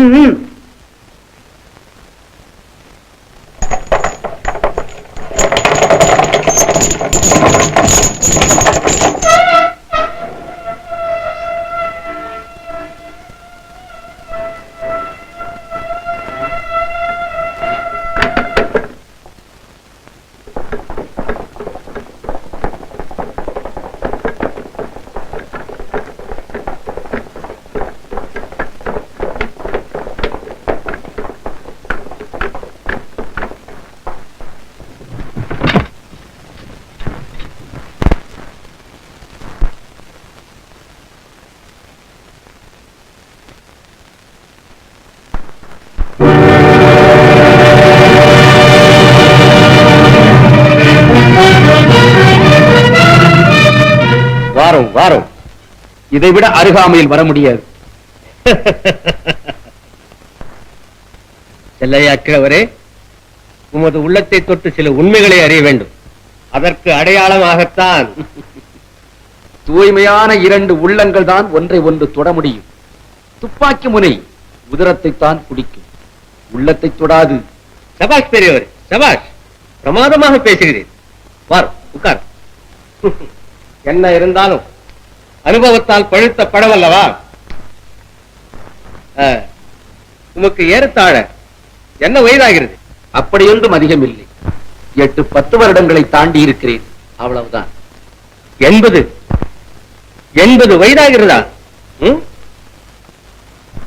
Mm-hmm. இதை விட அருகாமையில் வர முடியாது. செல்லையாக்கிறவரே உமது உள்ளத்தை தொட்டு சில உண்மைகளை அறிய வேண்டும். அதற்கு அடையாளமாகத்தான். தூய்மையான இரண்டு உள்ளங்கள் தான் ஒன்றை ஒன்று தொட முடியும். துப்பாக்கி முனை உதரத்தை தான் குடிக்கும். உள்ளத்தை தொடாது. சபாஷ் பெரியவர் சபாஷ் பிரமாதமாக பேசுகிறீர். வார் உட்கார். என்ன இருந்தாலும் அனுபவத்தால் பழுத்த படம் அல்லவா ஆ, உமக்கு ஏறத்தாழ என்ன வயதாகிறது? அப்படியொன்றும் அதிகம் இல்லை எட்டு பத்து வருடங்களை தாண்டி இருக்கிறேன். அவ்வளவுதான். எண்பது. எண்பது வயதாகிறதா?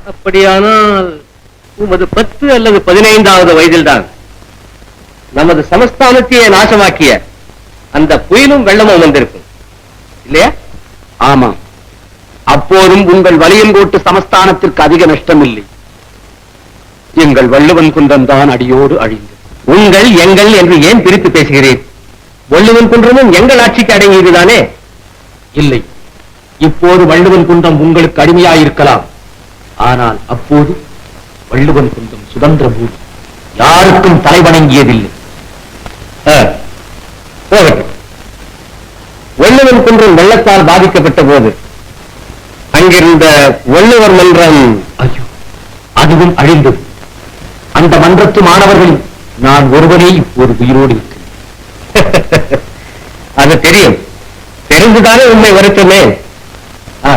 அப்படியானால் உமது பத்து அல்லது பதினைந்தாவது வயதில்தான். நமது சமஸ்தானத்தையே நாசமாக்கிய அந்த புயலும் வெள்ளமும் வந்திருக்கும். இல்லையா? ஆமாம் அப்போதும் உங்கள் வலியங்கோட்டு சமஸ்தானத்திற்கு அதிக நஷ்டம் இல்லை எங்கள் வள்ளுவன் குன்றம் தான் அடியோடு அழிந்தது. உங்கள் எங்கள் என்று ஏன் பிரித்து பேசுகிறேன் வள்ளுவன் குன்றமும் எங்கள் ஆட்சிக்கு அடங்கியதுதானே? இல்லை. இப்போது வள்ளுவன் குன்றம் உங்களுக்கு அடிமையாயிருக்கலாம். ஆனால் அப்போது வள்ளுவன் குன்றம் சுதந்திர பூமி. யாருக்கும் தலைவணங்கியதில்லை. போகட்டும். வள்ளுவன் குன்றம் வெள்ளத்தால் பாதிக்கப்பட்ட போது அங்கிருந்த வள்ளுவர் மன்றம் ஐயோ அதுவும் அழிந்தது. அந்த மன்றத்து மாணவர்களில் நான் ஒருவனே ஒரு உயிரோடு இருக்கிறேன். அது தெரியும். தெரிந்துதானே உண்மை வருத்தமே? ஆ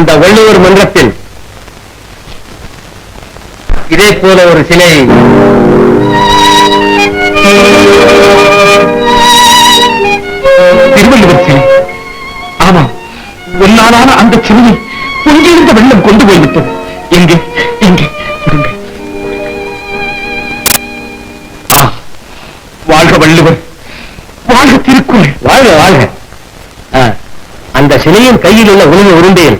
அந்த வள்ளுவர் மன்றத்தில் இதே போல ஒரு சிலை திருவள்ளுவர் சிலை. ஆமாம் ஒன்னாலான அந்த சிலையை பொங்கியிருந்த வெள்ளம் கொண்டு போய்விட்டது எங்கே எங்கே வாழ்க வள்ளுவர். வாழ்க திருக்குறள். வாழ்க வாழ்க. அந்த சிலையின் கையில் உள்ள உணவு உருண்டையில்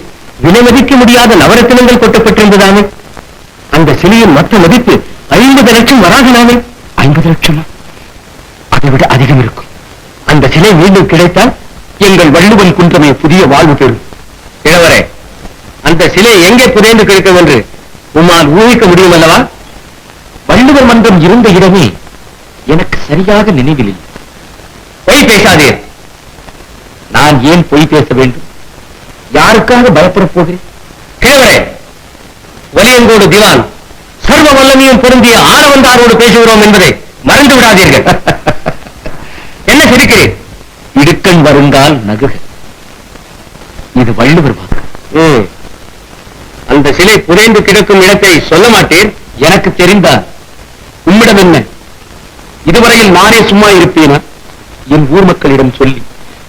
முடியாத நவரத்தினங்கள் கொட்டப்பட்டிருந்ததாமே. அந்த சிலையின் மொத்த மதிப்பு ஐம்பது லட்சம் வராகலாமே. ஐம்பது லட்சமா? அதை விட அதிகம் இருக்கும். அந்த சிலை மீண்டும் கிடைத்தால் எங்கள் வள்ளுவன் குன்றமே புதிய வாழ்வு பெறும். இளவரே அந்த சிலை எங்கே புதைந்து கிடக்கும் என்று உம்மால் ஊகிக்க முடியும் அல்லவா வள்ளுவர் மன்றம் இருந்த இடமே எனக்கு சரியாக நினைவில் பொய் பேசாதீர். நான் ஏன் பொய் பேச வேண்டும்? யாருக்காக பயப்படப் போகிறேன்? கிழவரே வலியங்கோடு திவான். சர்வ வல்லமையும் பொருந்திய ஆளவந்தாரோடு பேசுகிறோம் என்பதை மறந்து விடாதீர்கள். என்ன சிரிக்கிறீர்? இடுக்கண் வருங்கால் நகுக. இது வள்ளுவர் வாக்கு. அந்த சிலை புதைந்து கிடக்கும் இடத்தை சொல்ல மாட்டீர்? எனக்கு தெரிந்தால். உம்மிடம் என்ன? இதுவரையில் நானே சும்மா இருப்பேனா? என் ஊர் மக்களிடம் சொல்லி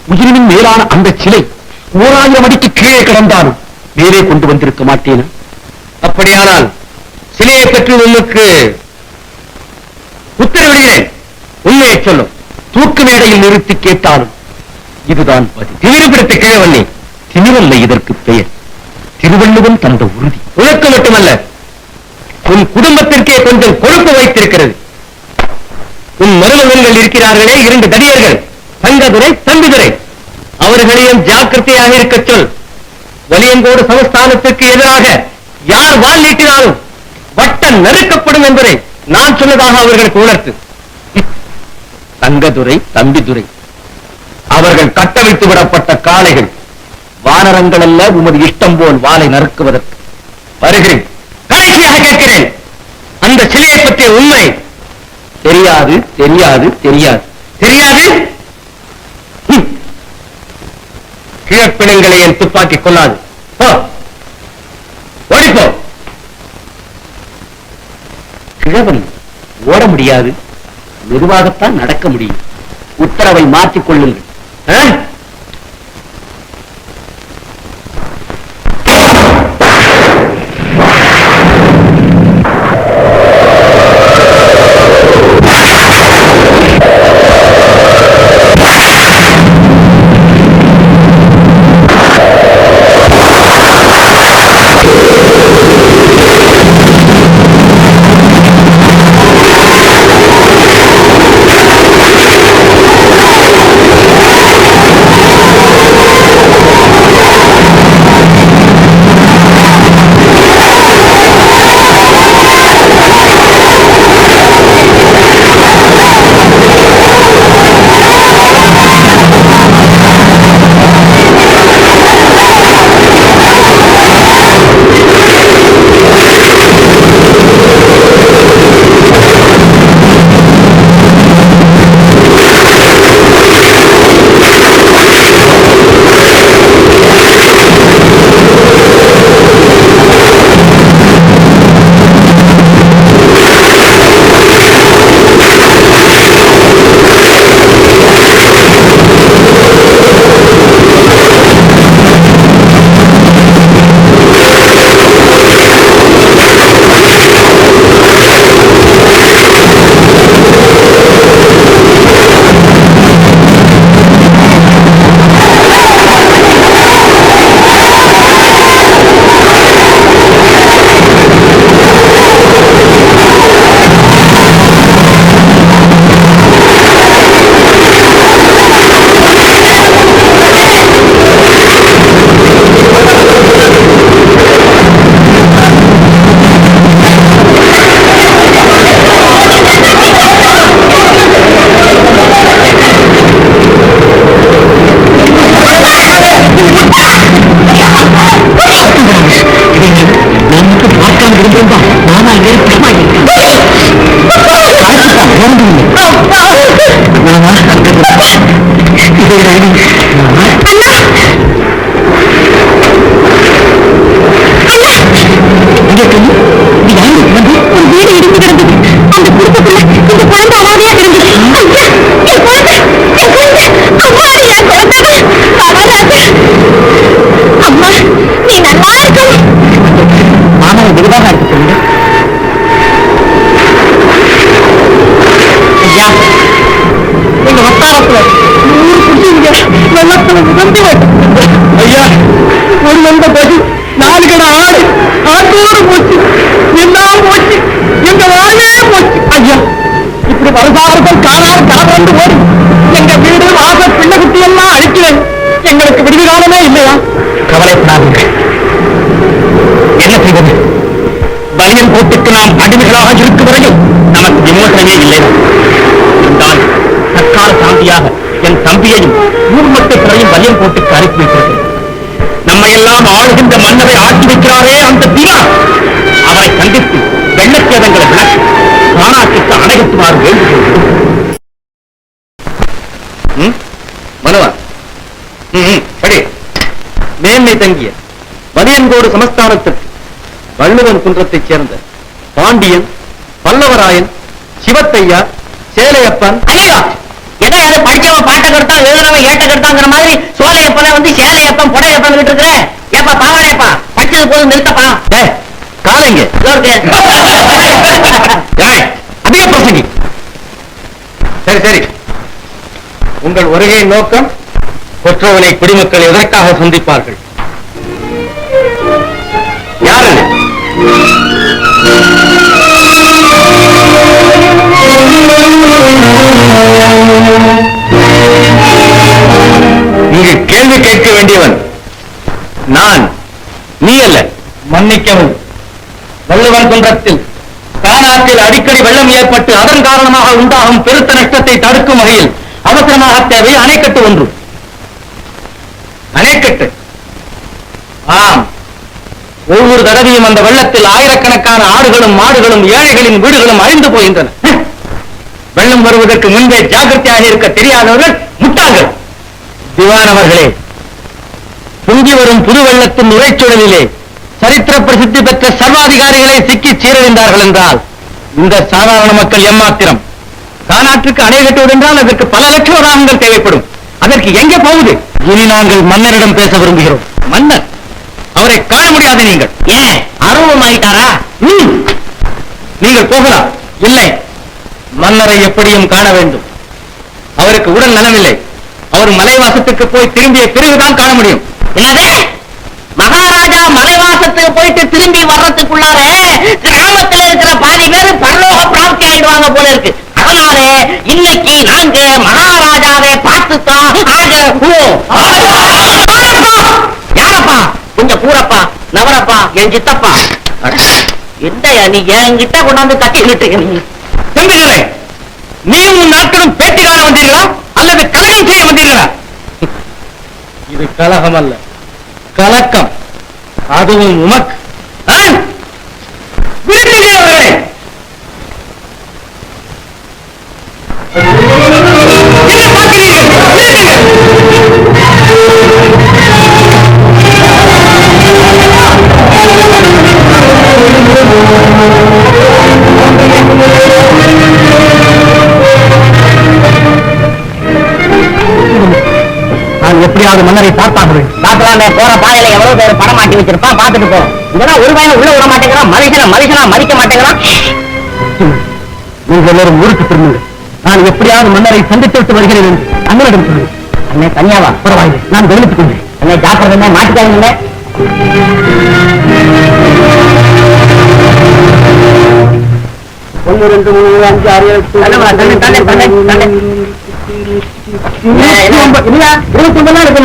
உயிரினும் மேலான அந்த சிலை ஓராயிரம் அடிக்கு கீழே கிடந்தாலும் மேலே கொண்டு வந்திருக்க மாட்டேனா? அப்படியானால் சிலையை பற்றி உமக்கு உத்தரவிடுகிறேன். உண்மையை சொல்லும். தூக்கு மேடையில் நிறுத்தி கேட்டாலும் இதுதான் பதில் திமிரப்படுத்த பிடித்த கிழவண்ணி திமிரல்ல இதற்கு பெயர். திருவள்ளுவன் தந்த உறுதி. உனக்கு மட்டுமல்ல உன் குடும்பத்திற்கே கொஞ்சம் கொழுப்பு வைத்திருக்கிறது. உன் மருமகன்கள் இருக்கிறார்களே இரண்டு தடியர்கள் தங்கதுரை தம்பிதுரை. அவர்களையும் ஜாக்கிரதையாக இருக்க சொல். வலியங்கோடு சமஸ்தானத்திற்கு எதிராக யார் வால் நீட்டினாலும் வட்டம் நெருக்கப்படும் என்பதை நான் சொன்னதாக அவர்களுக்கு உணர்த்து. தங்கதுரை தம்பிதுரை அவர்கள் கட்டவிழ்த்து விடப்பட்ட காளைகள் வானரங்கள் அல்ல உமது இஷ்டம் போல் வாளை நறுக்குவதற்கு. வருகிறேன். கடைசியாக கேட்கிறேன். அந்த சிலையை பற்றிய உண்மை. தெரியாது தெரியாது தெரியாது. தெரியாது? கிழப்பிணங்களை என் துப்பாக்கி கொள்ளாது. ஓடிப்போ. கிழவன் ஓட முடியாது. மெதுவாகத்தான் நடக்க முடியும். உத்தரவை மாற்றிக் கொள்ளுங்கள். இப்படி வருதாரத்தில் காணாம காணாண்டு ஓடி எங்க வீடு வாசல் பிள்ளை குட்டி எல்லாம் அழிக்கிறேன் எங்களுக்கு விடுதி காலமே இல்லையா? கவலைப்படாதீர்கள். என்ன செய்வது? பலியன் போட்டுக்கு நாம் அடிமைகளாக இருக்கும் வரையில் நமக்கு விமோசனமே இல்லை. இருந்தால் தற்கால சாந்தியாக என் தம்பியையும் ஊர் ஊர்மத்தையும் பலியன் போட்டுக்கு அனுப்பி வைத்திருக்கிறேன். நம்மையெல்லாம் ஆளுகின்ற மன்னரை ஆட்சி வைக்கிறாரே அந்த தினா. அவரை சந்தித்து வெள்ளச்சேதங்களை விளக்கு. காணாட்டுக்கு அணைகட்டுமாறு வேண்டுகிறேன் மனவா? படி. மேன்மை தங்கிய வலியன்கோடு சமஸ்தானத்திற்கு வள்ளுவன் குன்றத்தைச் சேர்ந்த பாண்டியன் பல்லவராயன் சிவத்தையா சேலையப்பன். ஐயோ! ஏதோ யாரு படிச்சவன் பாட்டை கருத்தான் எழுதுனவன் ஏட்ட கருத்தாங்கிற மாதிரி சோலையப்பனை வந்து சேலையப்பன் புடையப்பன் கிட்ட இருக்கிற ஏப்பா பாவாடையப்பா. படிச்சது போதும் நிறுத்தப்பா. காலைங்க. இதோ பிரசங்கி சரி சரி. உங்கள் வருகையின் நோக்கம் கொற்றவனை குடிமக்கள் எதற்காக சந்திப்பார்கள்? யாருங்க இங்கு கேள்வி கேட்க வேண்டியவன் நான் நீ அல்ல. மன்னிக்கவும். வள்ளுவன் குன்றத்தில் காணா அடிக்கடி வெள்ளம் ஏற்பட்டு அதன் காரணமாக உண்டாகும் பெருத்த நஷ்டத்தை தடுக்கும் வகையில் அவசரமாக தேவை அணைக்கட்டு ஒன்று. அணைக்கட்டு. ஆம். ஒவ்வொரு தடவையும் அந்த வெள்ளத்தில் ஆயிரக்கணக்கான ஆடுகளும் மாடுகளும் ஏழைகளின் வீடுகளும் அழிந்து போகின்றன. வெள்ளம் வருவதற்கு முன்பே ஜாகிரதையாக இருக்க தெரியாதவர்கள் முட்டாள்கள். திவானவர்களே பொங்கி வரும் புது வெள்ளத்தின் உரைச்சூழலிலே சரித்திர பிரசித்தி பெற்ற சர்வாதிகாரிகளை சிக்கி சீரழிந்தார்கள் என்றால் இந்த சாதாரண மக்கள் எம்மாத்திரம் காநாட்டுக்கு அணை கட்டுவது என்றால் அதற்கு பல லட்சம் ராகங்கள் தேவைப்படும். அதற்கு எங்கே போகுது இனி நாங்கள் மன்னரிடம் பேச விரும்புகிறோம். மன்னர் அவரை காண முடியாது நீங்கள். ஏன் அருவமாயிட்டாரா ம். நீங்கள் போகலாம். இல்லை. மன்னரை எப்படியும் காண வேண்டும். அவருக்கு உடல் நலமில்லை. அவர் மலைவாசத்துக்கு போய் திரும்பிய பிறகுதான் காண முடியும். என்னது? மகாராஜா மலைவாசத்துக்கு போயிட்டு திரும்பி வர்றதுக்குள்ளார கிராமத்துல இருக்கிற பாதி பேர் பரலோக பிராப்தி ஆயிடுவாங்க போல இருக்கு. அதனால இன்னைக்கு நாங்க மகாராஜாவை பார்த்துத்தான் யாரப்பா? நவரப்பா என் சித்தப்பா. அட, என்னய்யா நீ என்கிட்ட கொண்டாந்து கட்டிக்கிட்டு இருக்க நீ? தம்பிகளே நீயும் நாட்களும் பேட்டி காண வந்தீர்களா? அல்லது கலகம் செய்ய வந்தீர்களா? இது கலகம் அல்ல கலக்கம். அதுவும் உமக்கு. வீட்டிலே எப்படியாவது மன்னரை வேண்டும் பாக்கலாமே போற பாதையில எவ்வளவு பேர் படம் மாட்டி வச்சிருப்பான் பாத்துட்டு போ. இதெல்லாம் ஒரு பையன் உள்ள விட மாட்டேங்கிறான் மனுஷன மனுஷனா மதிக்க மாட்டேங்கிறான். நீங்கள் எல்லோரும் ஊருக்கு திரும்புங்கள் நான் எப்படியாவது மன்னரை சந்தித்து விட்டு வருகிறேன் என்று அண்ணனிடம் சொல்லுங்கள் அண்ணே தனியாவா? பரவாயில்லை நான் கவனித்துக் கொண்டேன் அண்ணே ஜாக்கிரதை மாட்டிக்காதீங்க ஒன்று ரெண்டு மூணு அஞ்சு ஆறு ஏழு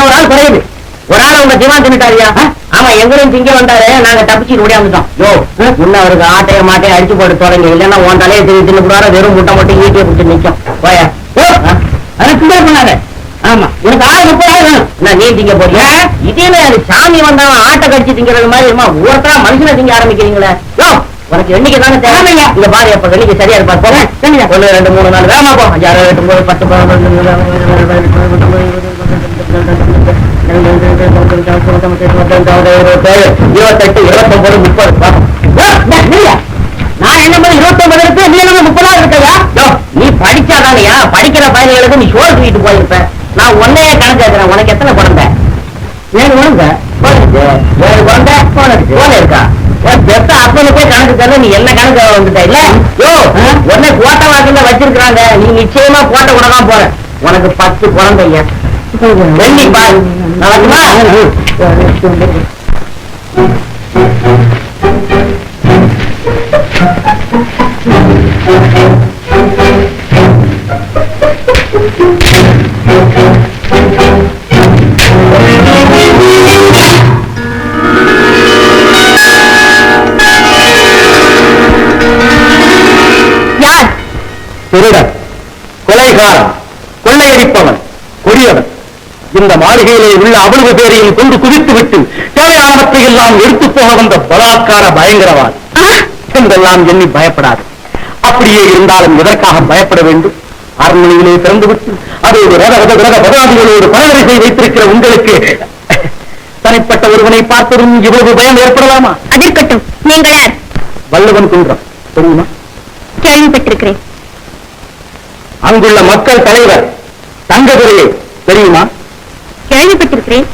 ஒரு ஆள் குறையுது. ஒரு ஆள் உங்க திவான் தின்னுட்டாரியா ஆமா எங்களும் திங்க வந்தாரு. நாங்க தப்பிச்சு ஓடியாந்துட்டோம் யோ. முன்ன அவருக்கு ஆட்டைய மாட்டையை அடிச்சு போட்டு தொடங்க இல்லன்னா உன் தலையை திரு தின்னு கூடாது வெறும் முட்டை மட்டும் ஈட்டியை பிடிச்சு நிக்கும். போய? கிண்டல் பண்ணாத ஆமா உனக்கு ஆள் முப்பதாயிரம் வேணும். நான் நீ திங்க போறியா? இதே சாமி வந்தவன் ஆட்டை கடிச்சு திங்கிறது மாதிரி ஒருத்தரா மனுஷனை திங்க ஆரம்பிக்கிறீங்களே? யோ. உனக்கு எண்ணிக்கை தானே தேவை இங்க பாரு அப்ப எண்ணிக்கை சரியா இருப்பா போங்க ஒண்ணு ரெண்டு மூணு நாலு வேகமா போ அஞ்சு ஆறு எட்டு ஒன்பது பத்து இருபத்தெட்டு இருபத்தொன்பது முப்பது நான் என்ன பண்ண இருபத்தொன்பது இருக்கு நீ என்ன முப்பதாவது இருக்கையா நீ படிச்சாதானையா படிக்கிற பையன்களுக்கு நீ சோறு தூக்கிட்டு போயிருப்ப நான் உன்னையே கணக்கு உனக்கு எத்தனை குழந்தை ஏழு குழந்தை ஏழு குழந்தை போன இருக்கா அப்பனுக்கே கணக்கு தரல நீ என்ன கணக்கு வந்துட்ட? இல்ல? யோ உடனே கோட்டை வாசல்ல வச்சிருக்காங்க நீ நிச்சயமா கோட்டை கூட தான் போற. உனக்கு பத்து குழந்தைங்க வெள்ளி பாரு. நடக்குமா? யார் திருடன் கொலைகாரன் கொள்ளையடிப்பவன் கொடியவன். இந்த மாளிகையிலே உள்ள அவ்வளவு பேரையும் கொண்டு குவித்து விட்டு தேவையானவற்றை எல்லாம் எடுத்து போக வந்த பலாத்கார பயங்கரவாதி. என்றெல்லாம் எண்ணி பயப்படாது. அப்படியே இருந்தாலும் எதற்காக பயப்பட வேண்டும்? அரண்மனையிலே திறந்து விட்டு அதோடு ரத ரத ரத பதாதிகளோடு பலவரிசை வைத்திருக்கிற உங்களுக்கு தனிப்பட்ட ஒருவனை பார்த்ததும் இவ்வளவு பயம் ஏற்படலாமா? அதிர்கட்டும் நீங்கள். யார் வள்ளுவன் குன்றம் தெரியுமா? கேள்விப்பட்டிருக்கிறேன் அங்குள்ள மக்கள் தலைவர் தங்கதுரையை தெரியுமா? கேள்விப்பட்டிருக்கிறேன்.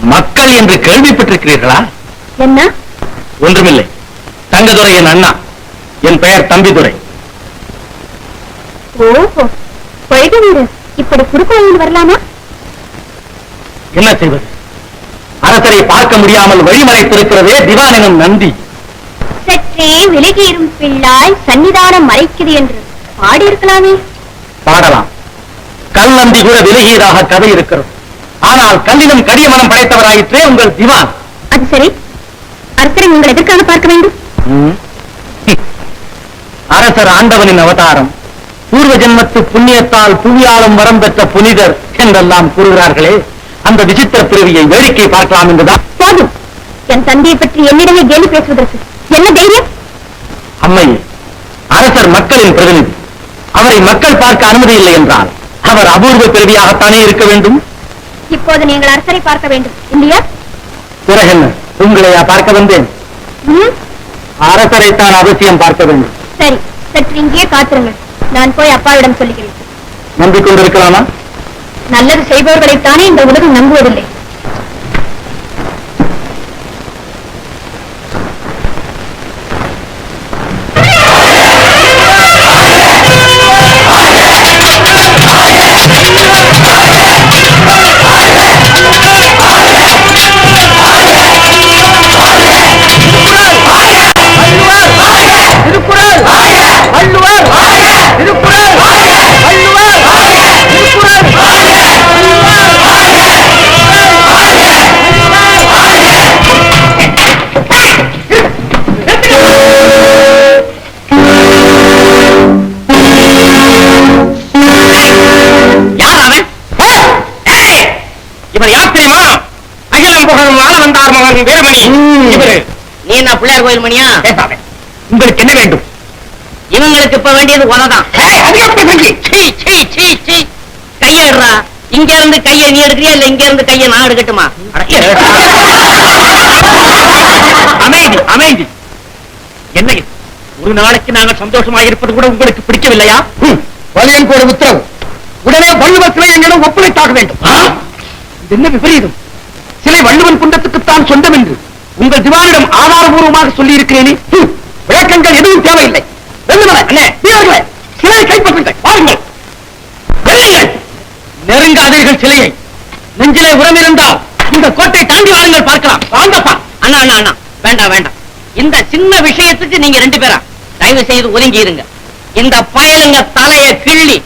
மக்கள் என்று கேள்விப்பட்டிருக்கிறீர்களா? என்ன? ஒன்றுமில்லை. தங்கதுரை என் அண்ணா. என் பெயர் தம்பிதுரை. ஓஹோ பொய்க வீடு இப்படி குறுக்கோயில் வரலாமா? என்ன செய்வது? அரசரை பார்க்க முடியாமல் வழிமறைத்திருக்கிறதே திவான் எனும் நந்தி. சற்றே விலகியிரும் பிள்ளாய் சன்னிதானம் மறைக்குது என்று. பாடியிருக்கலாமே. பாடலாம். கல் நந்தி கூட விலகியதாக கதை இருக்கிறது. ஆனால் கல்லினும் கடிய மனம் படைத்தவராயிற்றே உங்கள் திவான். அது சரி. அரசரை உங்கள் எதற்காக பார்க்க வேண்டும். அரசர் ஆண்டவனின் அவதாரம். பூர்வ ஜென்மத்து புண்ணியத்தால் புவியாளும் வரம் பெற்ற புனிதர் என்றெல்லாம் கூறுகிறார்களே அந்த விசித்திர பிறவியை வேடிக்கை பார்க்கலாம் என்றுதான் போதும். என் தந்தையை பற்றி என்னிடமே கேலி பேசுவதற்கு என்ன தைரியம்? அம்மை அரசர் மக்களின் பிரதிநிதி. அவரை மக்கள் பார்க்க அனுமதி இல்லை என்றால் அவர் அபூர்வ பிறவியாகத்தானே இருக்க வேண்டும்? இப்போது நீங்கள் அரசரை பார்க்க வேண்டும். இல்லையா? பிறகென்ன உங்களையா பார்க்க வந்தேன். ம், அரசரைத்தான் அவசியம் பார்க்க வேண்டும். சரி சற்று இங்கேயே காத்திருங்கள். நான் போய் அப்பாவிடம் சொல்லுகிறேன். நம்பிக்கொண்டிருக்கலாமா? நல்லது செய்பவர்களைத்தானே இந்த உலகம் நம்புவதில்லை. வந்தார் மகன் வீரமணி. நீ என்ன பிள்ளையார் கோயில் மணியா? உங்களுக்கு என்ன வேண்டும்? இவங்களுக்கு இப்ப வேண்டியது உனதான். கையெடுறா. இங்க இருந்து கையை நீ எடுக்கிறியா? இல்ல இங்க இருந்து கையை நான் எடுக்கட்டுமா? அமைதி அமைதி. என்ன ஒரு நாளைக்கு நாங்கள் சந்தோஷமாக இருப்பது கூட உங்களுக்கு பிடிக்கவில்லையா? வலியன் கோடு உத்தரவு. உடனே வள்ளுவர் சிலை எங்களிடம் ஒப்படைத்தாக வேண்டும். என்ன விபரீதம்? சிலை வள்ளுவன் குண்டத்துக்குத்தான் சொந்தம் என்று உங்கள் திவானிடம் ஆதாரபூர்வமாக சொல்லி இருக்கிறேனே விளக்கங்கள் எதுவும் தேவையில்லை. வெள்ளுமலை சிலையை கைப்பற்றுங்கள். வாருங்கள். நெருங்காதீர்கள் சிலையை. நெஞ்சிலே உரம் இருந்தால் இந்த கோட்டை தாண்டி வாருங்கள் பார்க்கலாம். வாங்கப்பா அண்ணா அண்ணா அண்ணா வேண்டாம் வேண்டாம். இந்த சின்ன விஷயத்துக்கு நீங்க ரெண்டு பேரா? தயவு செய்து ஒதுங்கி இருங்க இந்த பயலுங்க தலைய கிள்ளி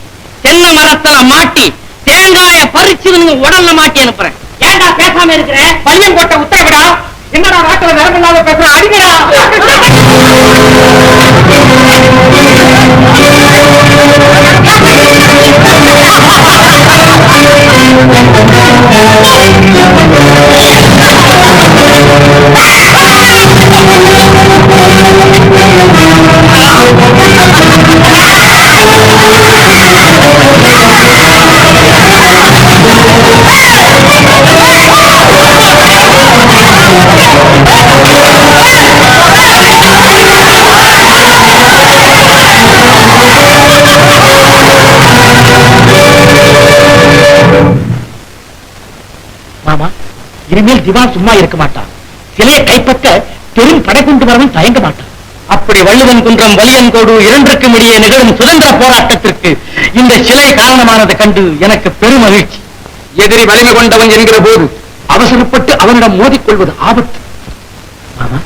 தென்னை மரத்துல மாட்டி தேங்காய பறிச்சு நீங்க உடல்ல மாட்டி அனுப்புறேன். ஏன்டா பேசாம இருக்கிற பள்ளியம் போட்ட உத்தரவிடா என்னடா நாட்டில் நிரம்பில்லாத பேசுற அடிக்கடா Thank you. இனிமேல் திவான் சும்மா இருக்க மாட்டான். சிலையை கைப்பற்ற பெரும் படை கொண்டு வரவும் தயங்க மாட்டான். அப்படி வள்ளுவன் குன்றம் வலியன் கோடு இரண்டுக்கும் இடையே நிகழும் சுதந்திர போராட்டத்திற்கு இந்த சிலை காரணமானதை கண்டு எனக்கு பெரும் மகிழ்ச்சி எதிரி வலிமை கொண்டவன் என்கிற போது அவசரப்பட்டு அவனிடம் மோதிக்கொள்வது ஆபத்து. மாமா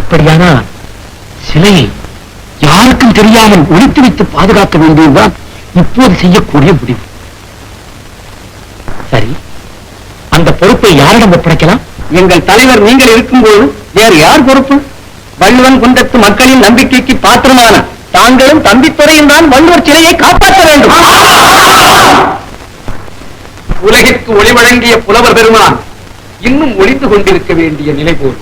அப்படியானால் சிலையை யாருக்கும் தெரியாமல் ஒழித்து வைத்து பாதுகாக்க வேண்டியதுதான் இப்போது செய்யக்கூடிய முடிவு. சரி. அந்த பொறுப்பை யாரிடம் ஒப்படைக்கலாம்? எங்கள் தலைவர் நீங்கள் இருக்கும்போது வேறு யார் பொறுப்பு? வள்ளுவன் குன்றத்து மக்களின் நம்பிக்கைக்கு பாத்திரமான தாங்களும் தம்பித்துறையும் தான் வள்ளுவர் சிலையை காப்பாற்ற வேண்டும். உலகிற்கு ஒளி வழங்கிய புலவர் பெருமான் இன்னும் ஒளிந்து கொண்டிருக்க வேண்டிய நிலை போல்.